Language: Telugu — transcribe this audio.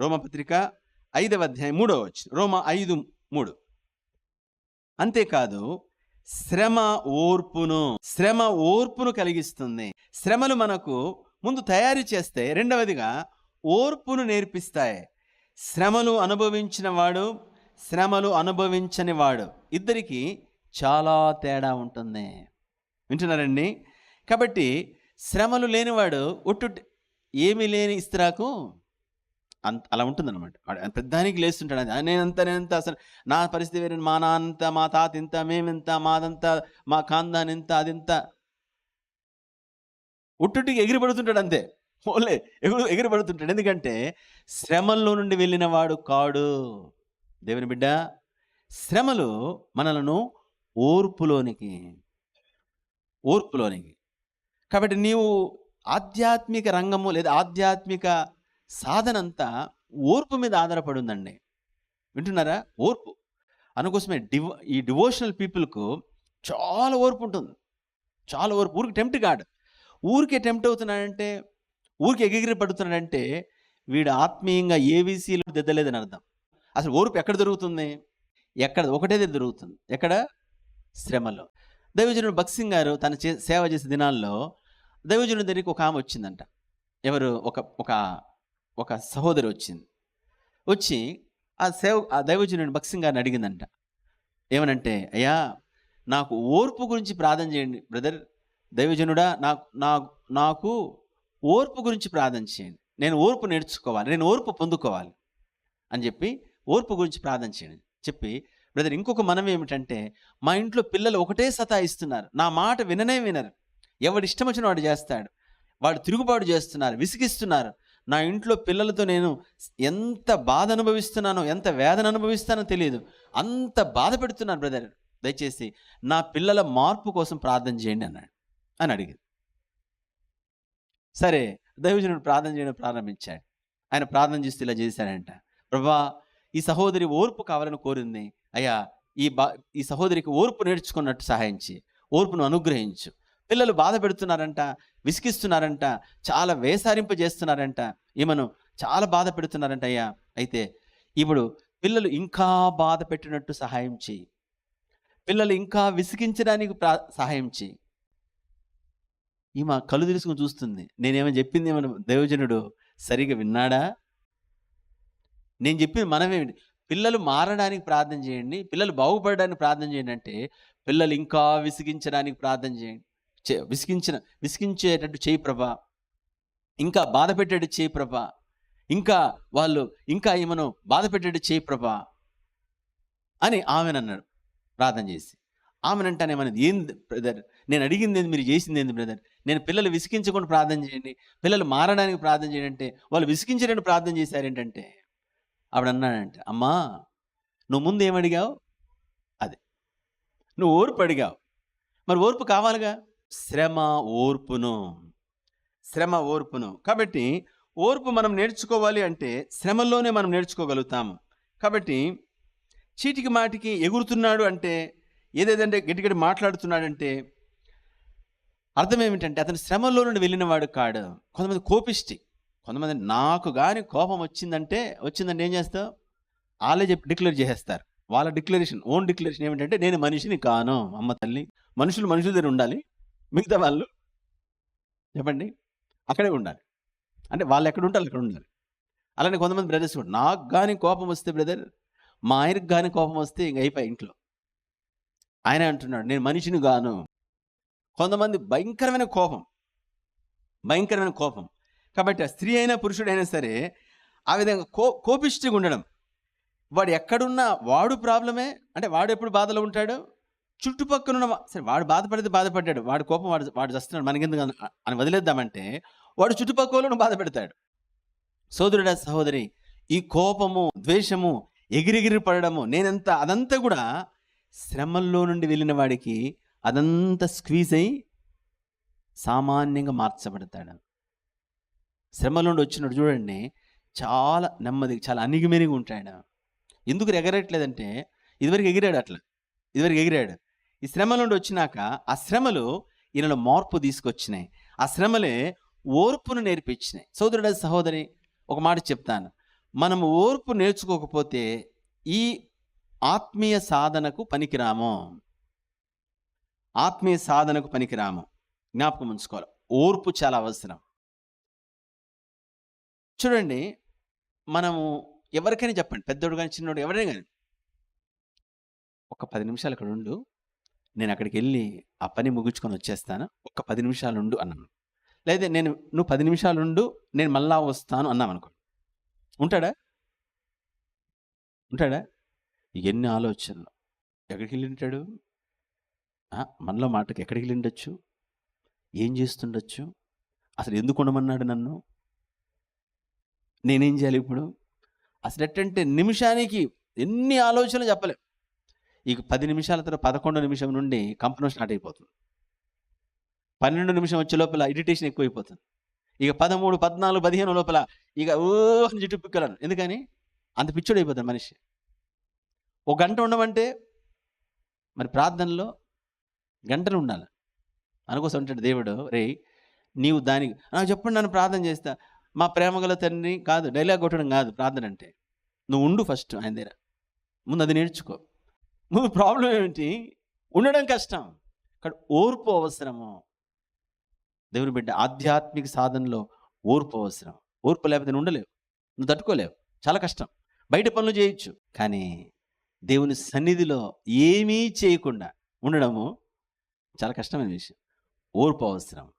రోమపత్రిక ఐదవ అధ్యాయం మూడవ వచ్చిన రోమ ఐదు మూడు. అంతేకాదు శ్రమ ఓర్పును శ్రమ ఓర్పును కలిగిస్తుంది. శ్రమలు మనకు ముందు తయారు చేస్తే రెండవదిగా ఓర్పును నేర్పిస్తాయి. శ్రమలు అనుభవించిన వాడు శ్రమలు అనుభవించని వాడు. ఇద్దరికి చాలా తేడా ఉంటుంది. వింటున్నారండి? కాబట్టి శ్రమలు లేనివాడు ఒట్టు ఏమీ లేని ఇస్త్రాకు అంత అలా ఉంటుందన్నమాట. వాడు పెద్దానికి లేస్తుంటాడు. అది నేనంత నేనంత అసలు నా పరిస్థితి వేరే. మా నాన్నంత మా తాత ఇంత మేమింత మాదంతా మా ఖాందాన్ ఇంత అదింత. ఉట్టుటికి ఎగిరిపడుతుంటాడు అంతే. ఓలే ఎగురు ఎగిరిపడుతుంటాడు. ఎందుకంటే శ్రమల్లో నుండి వెళ్ళిన వాడు కాడు. దేవుని బిడ్డ శ్రమలు మనలను ఓర్పులోనికి ఓర్పులోనికి. కాబట్టి నీవు ఆధ్యాత్మిక రంగము లేదా ఆధ్యాత్మిక సాధన అంతా ఓర్పు మీద ఆధారపడి ఉందండి వింటున్నారా? ఓర్పు. అందుకోసమే డివో ఈ డివోషనల్ పీపుల్కు చాలా ఓర్పు ఉంటుంది చాలా ఓర్పు. ఊరికి టెంప్ట్ కాడు ఊరికే టెంప్ట్ అవుతున్నాడంటే ఊరికి ఎగిగిరి పడుతున్నాడంటే వీడు ఆత్మీయంగా ఏవీసీలు దిద్దలేదని అర్థం. అసలు ఓర్పు ఎక్కడ దొరుకుతుంది? ఎక్కడ ఒకటే దగ్గర దొరుకుతుంది. ఎక్కడ? శ్రమలో. దైవజనుడు భక్సింగ్ గారు తన చే సేవ చేసే దినాల్లో దైవజనుడి దగ్గరికి ఒక ఆమె వచ్చిందంట. ఎవరు? ఒక ఒక ఒక సహోదరి వచ్చింది. వచ్చి ఆ సేవ ఆ దైవజనుడిని భక్సింగ్ గారిని అడిగిందంట. ఏమనంటే అయ్యా నాకు ఓర్పు గురించి ప్రార్థన చేయండి బ్రదర్. దైవజనుడా నాకు నాకు నాకు ఓర్పు గురించి ప్రార్థన చేయండి. నేను ఓర్పు నేర్చుకోవాలి నేను ఓర్పు పొందుకోవాలి అని చెప్పి ఓర్పు గురించి ప్రార్థన చేయండి. చెప్పి బ్రదర్ ఇంకొక మనం ఏమిటంటే మా ఇంట్లో పిల్లలు ఒకటే సతాయిస్తున్నారు. నా మాట విననే వినరు. ఎవడు ఇష్టం వచ్చిన వాడు చేస్తాడు. వాడు తిరుగుబాటు చేస్తున్నారు విసిగిస్తున్నారు. నా ఇంట్లో పిల్లలతో నేను ఎంత బాధ అనుభవిస్తున్నానో ఎంత వేదన అనుభవిస్తానో తెలియదు అంత బాధ పెడుతున్నాను బ్రదర్ దయచేసి నా పిల్లల మార్పు కోసం ప్రార్థన చేయండి అన్నాడు. అని అడిగింది సరే దైవజనుడు ప్రార్థన చేయడం ప్రారంభించాడు. ఆయన ప్రార్థన చేస్తే ఇలా చేశాడంట. ప్రభా ఈ సహోదరి ఓర్పు కావాలని కోరింది. అయ్యా ఈ బా ఈ సహోదరికి ఓర్పు నేర్చుకున్నట్టు సహాయించి ఓర్పును అనుగ్రహించు. పిల్లలు బాధ పెడుతున్నారంట విసిగిస్తున్నారంట చాలా వేసారింపు చేస్తున్నారంట. ఈమెను చాలా బాధ పెడుతున్నారంట అయ్యా. అయితే ఇప్పుడు పిల్లలు ఇంకా బాధ పెట్టినట్టు సహాయం చేయి పిల్లలు ఇంకా విసిగించడానికి ప్రా సహాయం చేయి ఈమె కళ్ళు తెలుసుకుని చూస్తుంది. నేనేమో చెప్పింది ఏమైనా దేవజనుడు సరిగా విన్నాడా? నేను చెప్పింది మనమేమిటి? పిల్లలు మారడానికి ప్రార్థన చేయండి పిల్లలు బాగుపడడానికి ప్రార్థన చేయండి అంటే పిల్లలు ఇంకా విసిగించడానికి ప్రార్థన చేయండి. విసిగించిన విసిగించేటట్టు చేయి ప్రభా. ఇంకా బాధ పెట్టేటట్టు చేయి ప్రభా. ఇంకా వాళ్ళు ఇంకా ఏమను బాధ పెట్టేటట్టు చేయి ప్రభా. అని ఆమెనన్నాడు ప్రార్థన చేసి. ఆమెనంటానేమన్నది ఏంది బ్రదర్? నేను అడిగింది ఏంది? మీరు చేసింది ఏంది బ్రదర్? నేను పిల్లలు విసిగించకుండా ప్రార్థన చేయండి. పిల్లలు మారడానికి ప్రార్థన చేయండి అంటే వాళ్ళు విసిగించడానికి ప్రార్థన చేశారేంటంటే ఆవిడ అన్నాడంటే అమ్మా నువ్వు ముందు ఏమడిగావు? అదే. నువ్వు ఓర్పు అడిగావు. మరి ఓర్పు కావాలిగా? శ్రమ ఓర్పును. శ్రమ ఓర్పును. కాబట్టి ఓర్పు మనం నేర్చుకోవాలి అంటే శ్రమలోనే మనం నేర్చుకోగలుగుతాము. కాబట్టి చీటికి మాటికి ఎగురుతున్నాడు అంటే ఏదేదంటే గట్టిగడి మాట్లాడుతున్నాడంటే అర్థం ఏమిటంటే అతను శ్రమలో నుండి వెళ్ళినవాడు కాడు. కొంతమంది కోపిష్టి. కొంతమంది నాకు కానీ కోపం వచ్చిందంటే వచ్చిందంటే ఏం చేస్తావు? వాళ్ళే చెప్పి డిక్లేర్ చేసేస్తారు. వాళ్ళ డిక్లరేషన్ ఓన్ డిక్లరేషన్ ఏమిటంటే నేను మనిషిని కాను అమ్మ తల్లి. మనుషులు మనుషుల దగ్గర ఉండాలి. మిగతా వాళ్ళు చెప్పండి? అక్కడే ఉండాలి. అంటే వాళ్ళు ఎక్కడ ఉంటారు అక్కడ ఉండాలి. అలానే కొంతమంది బ్రదర్స్ కూడా. నాకు కానీ కోపం వస్తే బ్రదర్ మా ఆయనకు కానీ కోపం వస్తే ఇంక అయిపోయి ఇంట్లో. ఆయన అంటున్నాడు నేను మనిషిని గాను. కొంతమంది భయంకరమైన కోపం. భయంకరమైన కోపం. కాబట్టి ఆ స్త్రీ అయినా పురుషుడైనా సరే ఆ విధంగా కో కోపిష్టిగా ఉండడం. వాడు ఎక్కడున్నా వాడు ప్రాబ్లమే. అంటే వాడు ఎప్పుడు బాధలో ఉంటాడు? చుట్టుపక్కల ఉన్న సరే వాడు బాధపడితే బాధపడ్డాడు. వాడు కోపం వాడు వాడు చేస్తున్నాడు మనకెందుకు అని- అని వదిలేద్దామంటే వాడు చుట్టుపక్కలను బాధ పెడతాడు సోదరుడా సహోదరి ఈ కోపము ద్వేషము ఎగిరెగిరి పడడము నేనంత అదంతా కూడా శ్రమల్లో నుండి వెళ్ళిన వాడికి అదంతా స్క్వీజ్ అయి సామాన్యంగా మార్చబడతాడు. శ్రమ నుండి వచ్చినట్టు చూడండి చాలా నెమ్మది చాలా అణిగిమెరిగి ఉంటాడు. ఎందుకు ఎగరట్లేదంటే ఇదివరకు ఎగిరాడు అట్లా. ఇదివరకు ఎగిరాడు. ఈ శ్రమ నుండి వచ్చినాక ఆ శ్రమలు ఈయనలో మార్పు తీసుకొచ్చినాయి. ఆ శ్రమలే ఓర్పును నేర్పించినాయి. సోదరుడ సహోదరి ఒక మాట చెప్తాను. మనం ఓర్పు నేర్చుకోకపోతే ఈ ఆత్మీయ సాధనకు పనికిరాము. ఆత్మీయ సాధనకు పనికిరాము. జ్ఞాపకం ఉంచుకోవాలి. ఓర్పు చాలా అవసరం. చూడండి మనము ఎవరికైనా చెప్పండి. పెద్దోడు కానీ చిన్నోడు ఎవరైనా కానీ ఒక పది నిమిషాలు ఇక్కడ ఉండు. నేను అక్కడికి వెళ్ళి ఆ పని ముగించుకొని వచ్చేస్తాను. ఒక పది నిమిషాలు ఉండు అన్నాను. లేదా నేను నువ్వు పది నిమిషాలు ఉండు నేను మళ్ళా వస్తాను అన్నాం అనుకో. ఉంటాడా? ఉంటాడా? ఎన్ని ఆలోచనలు. ఎక్కడికి వెళ్ళి ఉంటాడు మనలో మాటకి ఎక్కడికి వెళ్ళి ఉండొచ్చు ఏం చేస్తుండొచ్చు? అసలు ఎందుకు ఉండమన్నాడు నన్ను? నేనేం చేయాలి ఇప్పుడు? అసలు ఎట్టంటే నిమిషానికి ఎన్ని ఆలోచనలు చెప్పలేం. ఇక పది నిమిషాల తర్వాత పదకొండో నిమిషం నుండి కంపనం స్టార్ట్ అయిపోతుంది. పన్నెండు నిమిషం వచ్చే లోపల ఇరిటేషన్ ఎక్కువైపోతుంది. ఇక పదమూడు పద్నాలుగు పదిహేను లోపల ఇక ఓ అని చుట్టూ పిక్కలను. ఎందుకని? అంత పిచ్చుడు అయిపోతాడు మనిషి. ఒక గంట ఉండమంటే మరి ప్రార్థనలో గంటలు ఉండాలి. అనుకోసం ఉంటాడు దేవుడు రే నీవు దానికి నాకు చెప్పండి నన్ను ప్రార్థన చేస్తా. మా ప్రేమగల తండ్రి కాదు డైలాగ్ కొట్టడం కాదు ప్రార్థన అంటే. నువ్వు ఉండు ఫస్ట్ ఆయన దగ్గర. ముందు అది నేర్చుకో. ముందు ప్రాబ్లం ఏమిటి? ఉండడం కష్టం. ఇక్కడ ఓర్పు అవసరము. దేవుని బిడ్డ ఆధ్యాత్మిక సాధనలో ఓర్పు అవసరం. ఓర్పు లేకపోతే ఉండలేవు. నువ్వు తట్టుకోలేవు. చాలా కష్టం. బయట పనులు చేయొచ్చు. కానీ దేవుని సన్నిధిలో ఏమీ చేయకుండా ఉండడము చాలా కష్టమైన విషయం. ఓర్పు అవసరం.